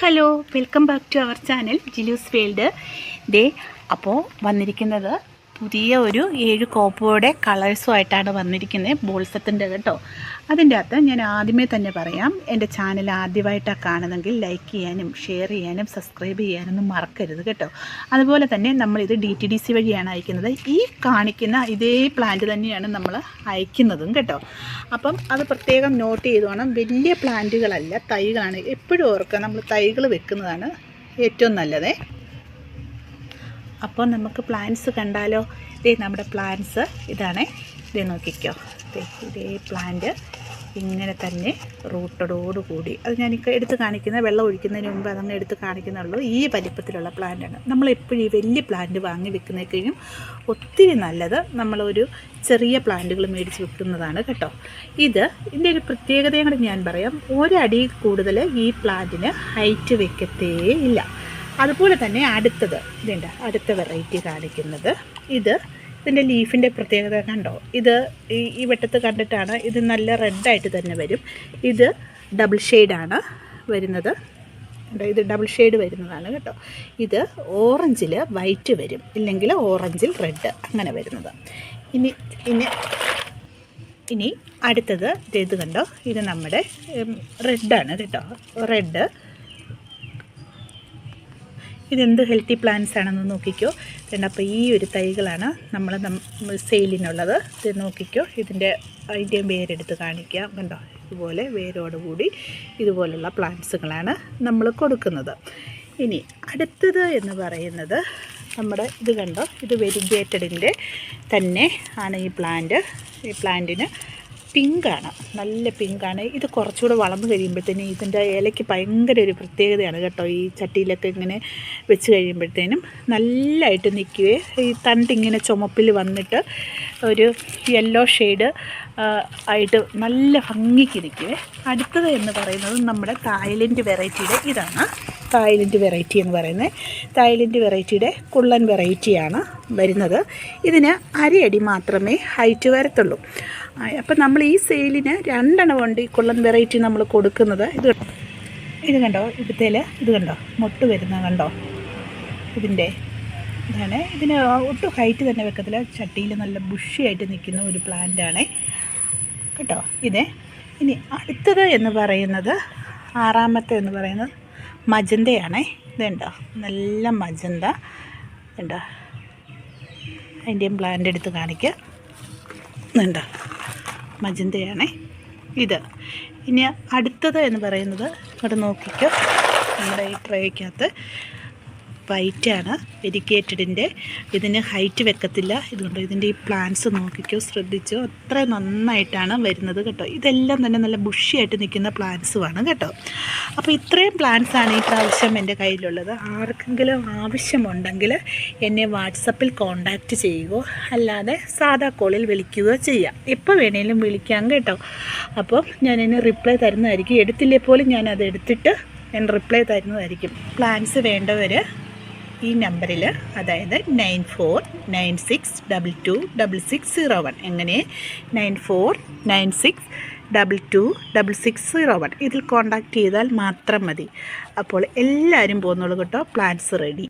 Hello. Welcome back to our channel Jilu's field. ദേ അപ്പോൾ വന്നിരിക്കുന്നത് പുതിയ ഒരു ഏഴ് കോപ്പോയുടെ കളേഴ്സുമായിട്ടാണ് വന്നിരിക്കുന്നത് ബോൾസത്തിന്റെ കേട്ടോ. അതിന്റെ അകത്ത് ഞാൻ ആദ്യമേ തന്നെ പറയാം എന്റെ ചാനൽ ആദ്യമായിട്ടാണ് കാണുന്നെങ്കിൽ ലൈക്ക് ചെയ്യാനും ഷെയർ ചെയ്യാനും സബ്സ്ക്രൈബ് ചെയ്യാനൊന്നും മറക്കരുത് കേട്ടോ. അതുപോലെ തന്നെ നമ്മളിത് ഡി ടി ഡി സി വഴിയാണ് അയക്കുന്നത്. ഈ കാണിക്കുന്ന ഇതേ പ്ലാന്റ് തന്നെയാണ് നമ്മൾ അയക്കുന്നതും കേട്ടോ. അപ്പം അത് പ്രത്യേകം നോട്ട് ചെയ്ത് വേണം വലിയ പ്ലാന്റുകളല്ല തൈകളാണ്. എപ്പോഴും ഓർക്കുക നമ്മൾ തൈകൾ വെക്കുന്നതാണ് ഏറ്റവും നല്ലതേ. അപ്പോൾ നമുക്ക് പ്ലാന്റ്സ് കണ്ടാലോ? ഇതേ നമ്മുടെ പ്ലാന്റ്സ് ഇതാണ്. ഇതേ നോക്കിക്കോ. ഇതേ പ്ലാന്റ് ഇങ്ങനെ തന്നെ റൂട്ടോടോട് കൂടി. അത് ഞാൻ എടുത്ത് കാണിക്കുന്ന വെള്ളം ഒഴിക്കുന്നതിന് മുമ്പ് അതങ്ങ് എടുത്ത് കാണിക്കുന്നുള്ളൂ ഈ വലിപ്പത്തിലുള്ള പ്ലാന്റാണ് നമ്മളെപ്പോഴും ഈ വലിയ പ്ലാന്റ് വാങ്ങി വെക്കുന്നതിനും ഒത്തിരി നല്ലത് നമ്മളൊരു ചെറിയ പ്ലാന്റുകൾ മേടിച്ച് വെക്കുന്നതാണ് കേട്ടോ. ഇത് ഇതിന്റെ ഒരു പ്രത്യേകതയും കൂടി ഞാൻ പറയാം. ഒരടി കൂടുതൽ ഈ പ്ലാന്റിന് ഹൈറ്റ് വെക്കത്തേ ഇല്ല. അതുപോലെ തന്നെ അടുത്തത് ഇതുണ്ട് അടുത്ത വെറൈറ്റി കാണിക്കുന്നത്. ഇത് ഇതിന്റെ ലീഫിന്റെ പ്രത്യേകത കണ്ടോ? ഇത് ഈ വെട്ടത്ത് കണ്ടിട്ടാണ് ഇത് നല്ല റെഡായിട്ട് തന്നെ വരും. ഇത് ഡബിൾ ഷെയ്ഡാണ് വരുന്നത്. ഇത് ഡബിൾ ഷെയ്ഡ് വരുന്നതാണ് കേട്ടോ. ഇത് ഓറഞ്ചിൽ വൈറ്റ് വരും ഇല്ലെങ്കിൽ ഓറഞ്ചിൽ റെഡ് അങ്ങനെ വരുന്നത്. ഇനി ഇനി ഇനി അടുത്തത് ഇത് കണ്ടോ? ഇത് നമ്മുടെ റെഡാണ് കേട്ടോ. റെഡ് ഇതെന്ത് ഹെൽത്തി പ്ലാന്റ്സ് ആണെന്ന് നോക്കിക്കോ. രണ്ട് അപ്പോൾ ഈ ഒരു തൈകളാണ് നമ്മൾ സെയിലിനുള്ളത് ഇത് നോക്കിക്കോ. ഇതിന്റെ അതിന്റെ വേരെടുത്ത് കാണിക്കാം കണ്ടോ? ഇതുപോലെ വേരോടുകൂടി ഇതുപോലുള്ള പ്ലാന്റ്സുകളാണ് നമ്മൾ കൊടുക്കുന്നത്. ഇനി അടുത്തത് എന്ന് പറയുന്നത് നമ്മുടെ ഇത് കണ്ടോ? ഇത് വെരിഗേറ്റഡിന്റെ തന്നെ ആണ് ഈ പ്ലാന്റ് ഈ പ്ലാന്റിന് പിങ്കാണ്. നല്ല പിങ്കാണ്. ഇത് കുറച്ചുകൂടെ വളർന്നു കഴിയുമ്പോഴത്തേനും ഇതിന്റെ ഇലയ്ക്ക് ഭയങ്കര ഒരു പ്രത്യേകതയാണ് കേട്ടോ. ഈ ചട്ടിയിലൊക്കെ ഇങ്ങനെ വെച്ച് കഴിയുമ്പോഴത്തേനും നല്ലതായിട്ട് നിൽക്കുകയെ. ഈ തണ്ടിങ്ങനെ ചുമപ്പിൽ വന്നിട്ട് ഒരു യെല്ലോ ഷെയ്ഡ് ആയിട്ട് നല്ല ഭംഗിക്ക് നിൽക്കുകയെ. അടുത്തത് എന്ന് പറയുന്നത് നമ്മുടെ തായ്ലൻഡ് വെറൈറ്റിയുടെ ഇതാണ്. തായ്ലൻഡ് വെറൈറ്റി എന്ന് പറയുന്നത്. തായ്ലൻഡ് വെറൈറ്റിയുടെ കുള്ളൻ വെറൈറ്റിയാണ് വരുന്നത്. ഇതിന് അരയടി മാത്രമേ ഹൈറ്റ് വരത്തുള്ളൂ. അപ്പം നമ്മൾ ഈ സെയിലിന് രണ്ടെണ്ണം ഉണ്ട് ഈ കുള്ളൻ വെറൈറ്റി നമ്മൾ കൊടുക്കുന്നത്. ഇത് ഇത് കണ്ടോ? ഇവിടുത്തേൽ ഇത് കണ്ടോ? മൊട്ട് വരുന്ന കണ്ടോ? ഇതിന്റെ ഇതാണ്. ഇതിന് ഒട്ടും ഹൈറ്റ് തന്നെ വെക്കത്തില്ല. ചട്ടിയിൽ നല്ല ബുഷിയായിട്ട് നിൽക്കുന്ന ഒരു പ്ലാന്റാണ് കേട്ടോ? ഇതേ. ഇനി അടുത്തത് എന്ന് പറയുന്നത് ആറാമത്തെ എന്ന് പറയുന്നത് മജന്തയാണ്. ഇതുണ്ടോ നല്ല മജന്ത. ഉണ്ടോ അതിന്റെയും പ്ലാന്റ് എടുത്ത് കാണിക്കുക ഇതുണ്ടോ മജന്തയാണേ. ഇത്. ഇനി അടുത്തത് എന്ന് പറയുന്നത് ഇവിടെ നോക്കിക്കോ നമ്മുടെ ഈ ട്രേക്കകത്ത് വൈറ്റാണ്. വെരിക്കേറ്റഡിന്റെ ഇതിന് ഹൈറ്റ് വെക്കത്തില്ല. ഇതുകൊണ്ട് ഇതിന്റെ ഈ പ്ലാന്റ്സ് നോക്കിക്കോ ശ്രദ്ധിച്ചോ. അത്ര നന്നായിട്ടാണ് വരുന്നത് കേട്ടോ. ഇതെല്ലാം തന്നെ നല്ല ബുഷിയായിട്ട് നിൽക്കുന്ന പ്ലാന്റ്സുമാണ് കേട്ടോ. അപ്പോൾ ഇത്രയും പ്ലാന്റ്സ് ആണ് ഈ പ്രാവശ്യം എന്റെ കയ്യിലുള്ളത്. ആർക്കെങ്കിലും ആവശ്യമുണ്ടെങ്കിൽ എന്നെ വാട്സപ്പിൽ കോണ്ടാക്റ്റ് ചെയ്യുകയോ അല്ലാതെ സാധാ കോളിൽ വിളിക്കുകയോ ചെയ്യാം. എപ്പോൾ വേണേലും വിളിക്കാം കേട്ടോ. അപ്പോൾ ഞാൻ അതിന് റിപ്ലൈ തരുന്നതായിരിക്കും. എടുത്തില്ലേ പോലും ഞാനത് എടുത്തിട്ട് ഞാൻ റിപ്ലൈ തരുന്നതായിരിക്കും. പ്ലാൻസ് വേണ്ടവർ ഈ നമ്പറിൽ അതായത് nine four nine six double two double six zero one. എങ്ങനെ? Nine four nine six double two double six zero one. ഇതിൽ കോൺടാക്റ്റ് ചെയ്താൽ മാത്രം മതി. അപ്പോൾ എല്ലാവരും പോകുന്നുള്ളൂ കേട്ടോ. Plans ready